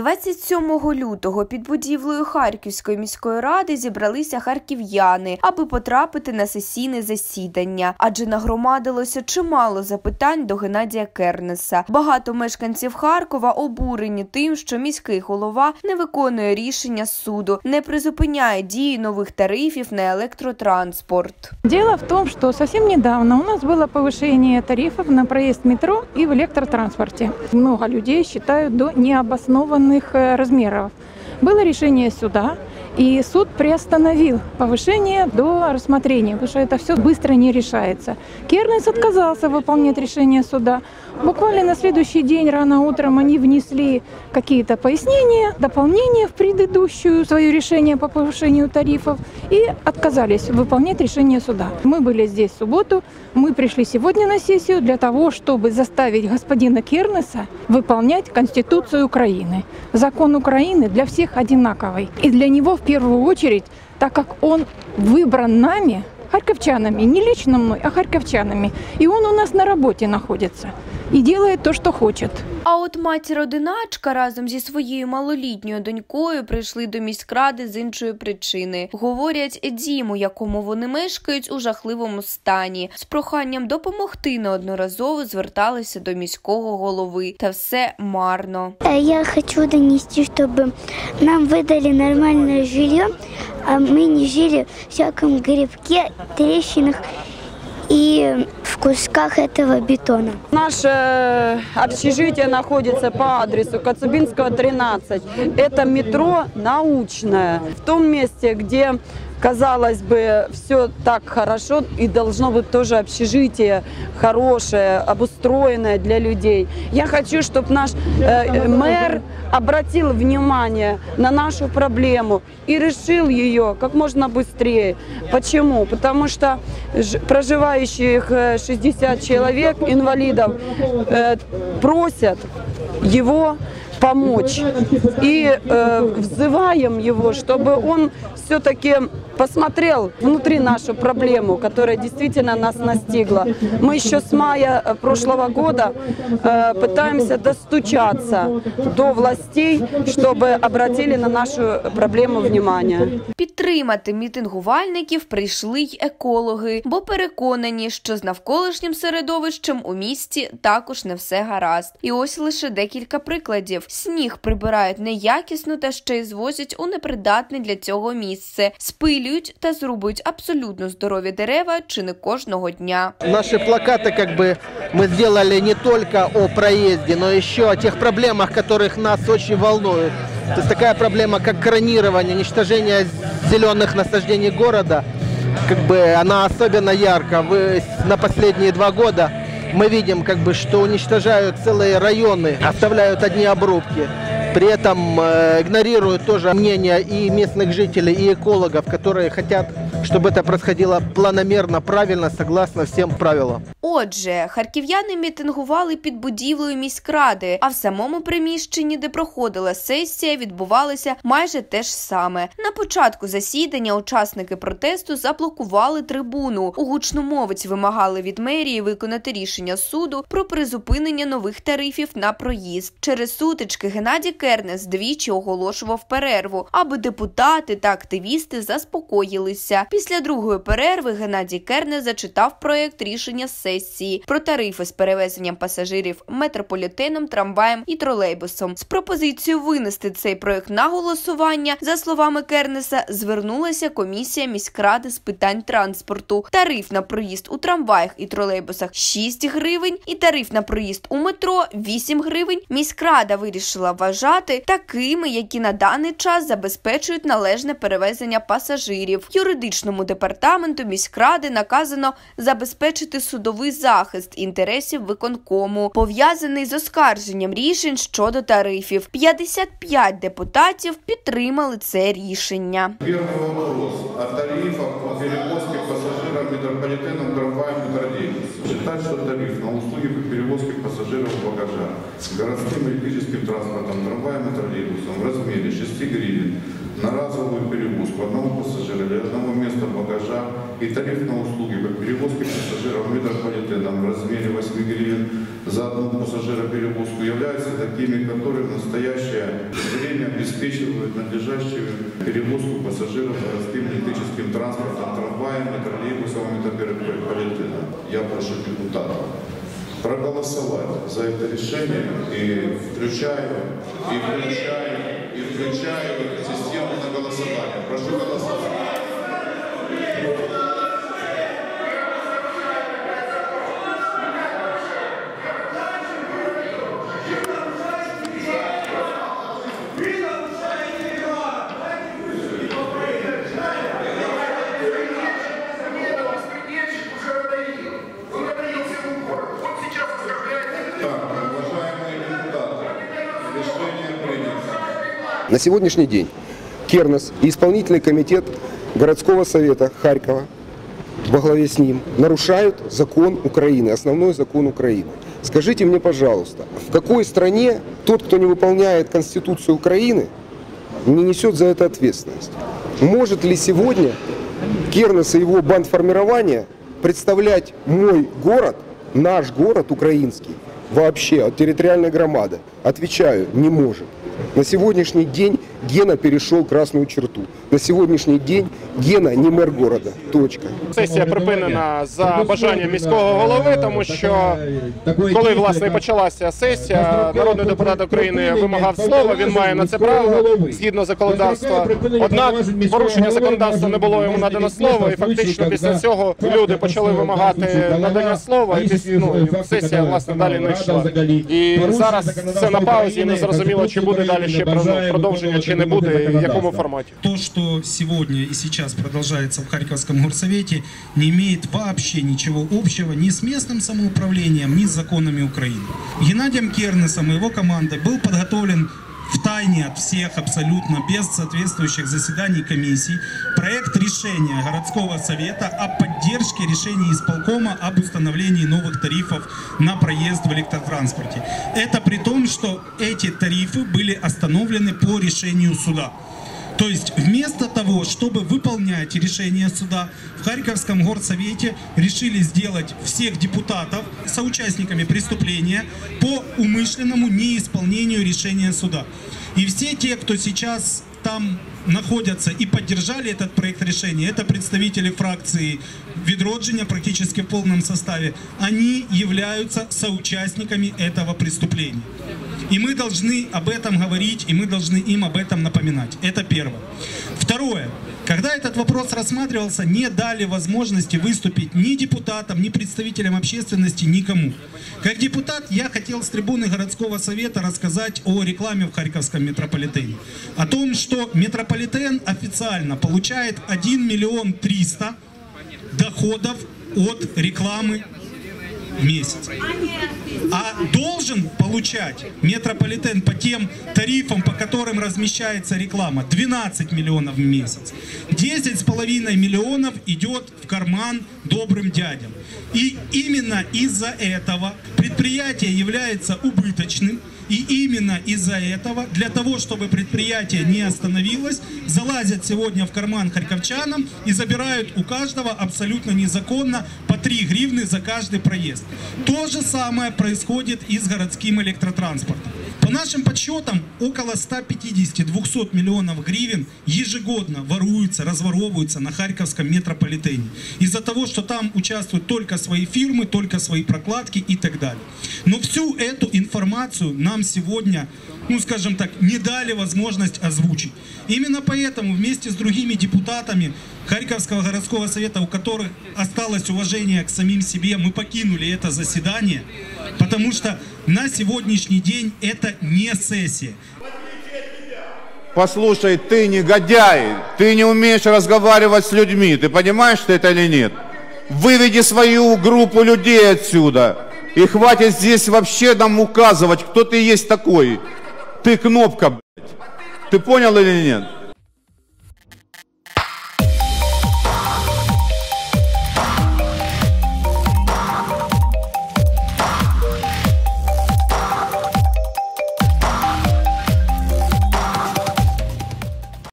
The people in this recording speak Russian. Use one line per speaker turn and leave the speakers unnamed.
27 лютого під будівлею Харківської міської ради зібралися харків'яни, аби потрапити на сесійне засідання, адже нагромадилося чимало запитань до Геннадія Кернеса. Багато мешканців Харкова обурені тим, що міський голова не виконує рішення суду, не призупиняє дії нових тарифів на електротранспорт.
Дело в том, что совсем недавно у нас было повышение тарифов на проезд метро и в электротранспорте. Много людей считают до необоснованных э, размеров. Было решение суда, и суд приостановил повышение до рассмотрения, потому что это все быстро не решается. Кернес отказался выполнять решение суда. Буквально на следующий день рано утром они внесли какие-то пояснения, дополнения в предыдущую свое решение по повышению тарифов и отказались выполнять решение суда. Мы были здесь в субботу, мы пришли сегодня на сессию для того, чтобы заставить господина Кернеса выполнять Конституцию Украины. Закон Украины для всех одинаковый. И для него в первую очередь, так как он выбран нами, харьковчанами, не лично мной, а харьковчанами. И он у нас на работе находится и делает то, что хочет.
А от матір-одиначка разом зі своєю малолітньою донькою прийшли до міськради з іншої причини. Говорять, дім, у якому вони мешкають, у жахливому стані. З проханням допомогти неодноразово зверталися до міського голови, та все марно.
Э, Я хочу донести, чтобы нам выдали нормальное жилье, а мы не жили в всяком грибке, трещинах и в кусках этого бетона.
Наше общежитие находится по адресу Коцубинского, 13. Это метро научное. В том месте, где казалось бы, все так хорошо и должно быть тоже общежитие хорошее, обустроенное для людей. Я хочу, чтобы наш э, мэр обратил внимание на нашу проблему и решил ее как можно быстрее. Почему? Потому что проживающих э, 60 человек, инвалидов, э, просят его помочь. И э, взываем его, чтобы он все-таки посмотрел внутри нашу проблему, которая действительно нас настигла. Мы еще с мая э, прошлого года э, пытаемся достучаться до властей, чтобы обратили на нашу проблему внимание.
Підтримати мітингувальників прийшли й екологи, бо переконані, що з навколишнім середовищем у місті також не все гаразд. І ось лише декілька прикладів: сніг прибирають неякісно та ще й звозять у непридатне для цього місце, спилюють та зрубують абсолютно здорові дерева чи не кожного дня.
Наши плакаты как бы мы сделали не только о проезде, но еще о тех проблемах, которых нас очень волнуют. То есть такая проблема, как кронирование, уничтожение зеленых насаждений города, как бы она особенно ярко. Вы на последние два года мы видим, как бы, что уничтожают целые районы, оставляют одни обрубки. При этом э, игнорируют тоже мнение и местных жителей, и экологов, которые хотят, чтобы это происходило планомерно, правильно, согласно всем правилам.
Отже, харків'яни мітингували під будівлею міськради, а в самому приміщенні, де проходила сесія, відбувалося майже те ж саме. На початку засідання учасники протесту заблокували трибуну. У гучномовець вимагали від мерії виконати рішення суду про призупинення нових тарифів на проїзд. Через сутички Геннадій Кернес двічі оголошував перерву, аби депутати та активісти заспокоїлися. Після другої перерви Геннадій Кернес зачитав проект рішення сесії про тарифи з перевезенням пасажирів метрополітеном, трамваєм і тролейбусом. З пропозицією винести цей проект на голосування, за словами Кернеса, звернулася комісія міськради з питань транспорту. Тариф на проїзд у трамваях і тролейбусах 6 гривень, і тариф на проїзд у метро 8 гривень. Міськрада вирішила вважати такими, які на даний час забезпечують належне перевезення пасажирів. Юридичному департаменту міськради наказано забезпечити судовий захист інтересів виконкому, пов'язаний з оскарженням рішень щодо тарифів. 55 депутатів підтримали це рішення.
Первый вопрос о тарифах по перевозке пассажиров метрополитеном, трамваем и троллейбусом. Считать, что тариф на услуги по перевозке пассажиров багажа городским электрическим транспортом, трамваем и троллейбусом в размере 6 гривен на разовую перевозку одного пассажира или одного и тариф на услуги по перевозке пассажиров метрополитеном в размере 8 гривен за одну пассажироперевозку являются такими, которые в настоящее время обеспечивают надлежащую перевозку пассажиров городским электрическим транспортом, трамваем, троллейбусом и метрополитеном. Я прошу депутатов проголосовать за это решение и включаю, и включаю, и включаю систему на голосование. Прошу голосовать.
На сегодняшний день Кернес и исполнительный комитет городского совета Харькова во главе с ним нарушают закон Украины, основной закон Украины. Скажите мне, пожалуйста, в какой стране тот, кто не выполняет Конституцию Украины, не несет за это ответственность? Может ли сегодня Кернес и его бандформирование представлять мой город, наш город украинский, вообще от территориальной громады? Отвечаю, не может. На сегодняшний день Гена перешел красную черту. На сегодняшний день Гена не мэр города. Точка.
Сесія припинена за бажанням міського голови, тому що коли власне почалася сесія, народний депутат України вимагав слова. Він має на це право згідно законодавства. Однак порушення законодавства не було йому надано слово, і фактично після цього люди почали вимагати надання слова. І ну, сесія власне далі не йшла. І зараз це на паузі. Не зрозуміло, чи буде далі ще продовження, чи не буде, і в якому форматі.
То, что сегодня и сейчас продолжается в Харьковском горсовете, не имеет вообще ничего общего ни с местным самоуправлением, ни с законами Украины. Геннадием Кернесом и его командой был подготовлен от всех абсолютно без соответствующих заседаний комиссий проект решения городского совета о поддержке решений исполкома об установлении новых тарифов на проезд в электротранспорте. Это при том, что эти тарифы были остановлены по решению суда. То есть вместо того, чтобы выполнять решение суда, в Харьковском горсовете решили сделать всех депутатов соучастниками преступления по умышленному неисполнению решения суда. И все те, кто сейчас там находятся и поддержали этот проект решения, это представители фракции Ведроджиня практически в полном составе, они являются соучастниками этого преступления. И мы должны об этом говорить, и мы должны им об этом напоминать. Это первое. Второе. Когда этот вопрос рассматривался, не дали возможности выступить ни депутатам, ни представителям общественности, никому. Как депутат я хотел с трибуны городского совета рассказать о рекламе в Харьковском метрополитене. О том, что метрополитен официально получает 1 миллион 300 доходов от рекламы месяц. А должен получать метрополитен по тем тарифам, по которым размещается реклама, 12 миллионов в месяц. 10,5 миллионов идет в карман добрым дядям. И именно из-за этого предприятие является убыточным. И именно из-за этого, для того, чтобы предприятие не остановилось, залазят сегодня в карман харьковчанам и забирают у каждого абсолютно незаконно по 3 гривны за каждый проезд. То же самое происходит и с городским электротранспортом. Нашим подсчетам, около 150-200 миллионов гривен ежегодно воруются, разворовываются на Харьковском метрополитене. Из-за того, что там участвуют только свои фирмы, только свои прокладки и так далее. Но всю эту информацию нам сегодня, ну скажем так, не дали возможность озвучить. Именно поэтому вместе с другими депутатами Харьковского городского совета, у которых осталось уважение к самим себе, мы покинули это заседание, потому что на сегодняшний день это не сессия.
Послушай, ты негодяй, ты не умеешь разговаривать с людьми, ты понимаешь что это или нет? Выведи свою группу людей отсюда. И хватит здесь вообще нам указывать, кто ты есть такой. Ты кнопка, блядь. Ты понял или нет?